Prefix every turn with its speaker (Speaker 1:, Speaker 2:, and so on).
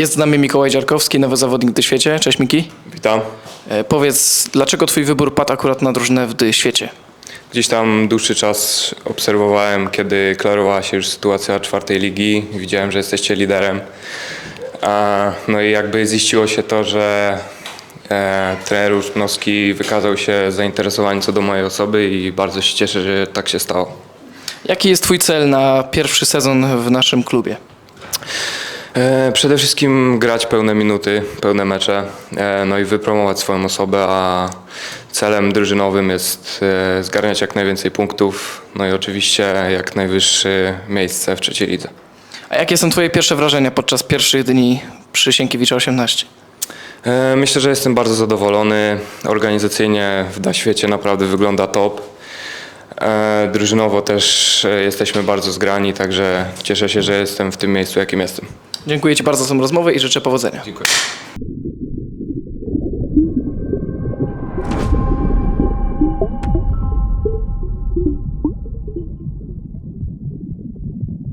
Speaker 1: Jest z nami Mikołaj Dziarkowski, nowy zawodnik w Dy Świecie. Cześć Miki.
Speaker 2: Witam.
Speaker 1: E, Powiedz, dlaczego twój wybór padł akurat na drużynę w Dy Świecie?
Speaker 2: Gdzieś tam dłuższy czas obserwowałem, kiedy klarowała się już sytuacja czwartej ligi. Widziałem, że jesteście liderem. A, no i jakby ziściło się to, że e, trener Uszpnowski wykazał się zainteresowaniem co do mojej osoby i bardzo się cieszę, że tak się stało.
Speaker 1: Jaki jest twój cel na pierwszy sezon w naszym klubie?
Speaker 2: E, Przede wszystkim grać pełne minuty, pełne mecze, e, no i wypromować swoją osobę, a celem drużynowym jest e, zgarniać jak najwięcej punktów, no i oczywiście jak najwyższe miejsce w trzeciej lidze.
Speaker 1: A jakie są twoje pierwsze wrażenia podczas pierwszych dni przy Sienkiewicza 18?
Speaker 2: E, Myślę, że jestem bardzo zadowolony. Organizacyjnie w Świecie naprawdę wygląda top. E, Drużynowo też e, jesteśmy bardzo zgrani, także cieszę się, że jestem w tym miejscu, jakim jestem.
Speaker 1: Dziękuję ci bardzo za tę rozmowę i życzę powodzenia.
Speaker 2: Dziękuję.